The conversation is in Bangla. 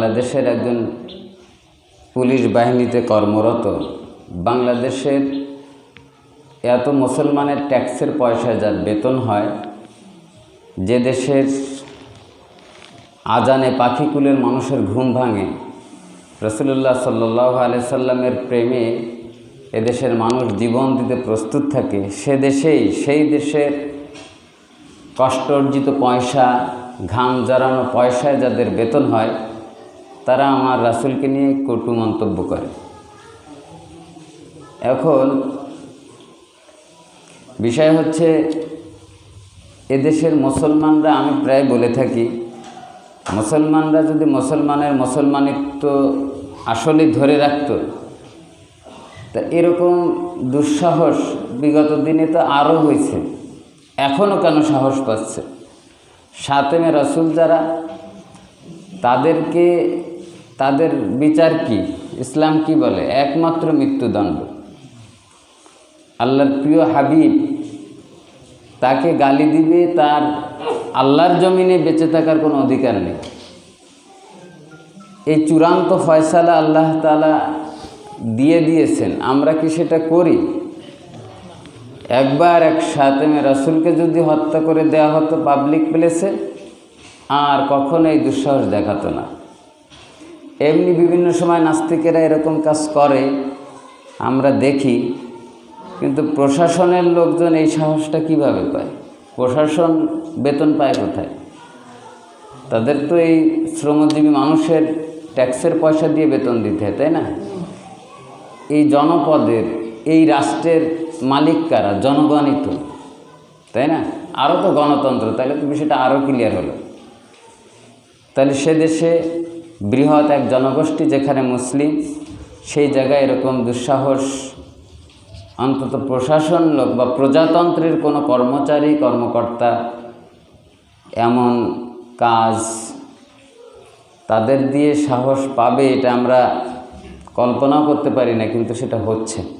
বাংলাদেশের একজন পুলিশ বাহিনীতে কর্মরত। বাংলাদেশের এত মুসলমানের ট্যাক্সের পয়সা যার বেতন হয়, যে দেশের আজানে পাখিকুলের মানুষের ঘুম ভাঙে। রসুল্লাহ সাল্লাহ আলিয়াল্লামের প্রেমে এদেশের মানুষ জীবন দিতে প্রস্তুত থাকে। সে দেশেই, সেই দেশের কষ্ট অর্জিত পয়সা, ঘাম জড়ানো পয়সায় যাদের বেতন হয় তারা আমার রাসুলকে নিয়ে কটু মন্তব্য করে। এখন বিষয় হচ্ছে, এদেশের মুসলমানরা, আমি প্রায় বলে থাকি, মুসলমানরা যদি মুসলমানের মুসলমানিত্ব আসলে ধরে রাখত, তা এরকম দুঃসাহস বিগত দিনে তো আরও হয়েছে। এখনও কেন সাহস পাচ্ছে? সাতেমে রসুল যারা, তাদেরকে তাদের বিচার কি? ইসলাম কি বলে? একমাত্র মৃত্যুদণ্ড। আল্লাহর প্রিয় হাবিব তাকে গালি দিবে, তার আল্লাহর জমিনে বেঁচে থাকার কোনো অধিকার নেই। এই চূড়ান্ত ফয়সালা আল্লাহ তালা দিয়ে দিয়েছেন, আমরা কি সেটা করি? একবার এক সাতেমে রাসুলকে যদি হত্যা করে দেওয়া হতো পাবলিক প্লেসে আর কখনো এই দুঃসাহস দেখাতো না। এমনি বিভিন্ন সময় নাস্তিকেরা এরকম কাজ করে, আমরা দেখি। কিন্তু প্রশাসনের লোকজন এই সাহসটা কীভাবে পায়? প্রশাসন বেতন পায় কোথায়? তাদের তো এই শ্রমজীবী মানুষের ট্যাক্সের পয়সা দিয়ে বেতন দিতে হয়, তাই না? এই জনপদের, এই রাষ্ট্রের মালিক কারা? জনগণই তো, তাই না? আরও তো গণতন্ত্র, তাহলে তো বিষয়টা আরও ক্লিয়ার হলো। তাহলে সে দেশে বৃহৎ এক জনগোষ্ঠী যেখানে মুসলিম, সেই জায়গায় এরকম দুঃসাহস, অন্তত প্রশাসন লোক বা প্রজাতন্ত্রের কোনো কর্মচারী, কর্মকর্তা এমন কাজ তাদের দিয়ে সাহস পাবে, এটা আমরা কল্পনাও করতে পারি না, কিন্তু সেটা হচ্ছে।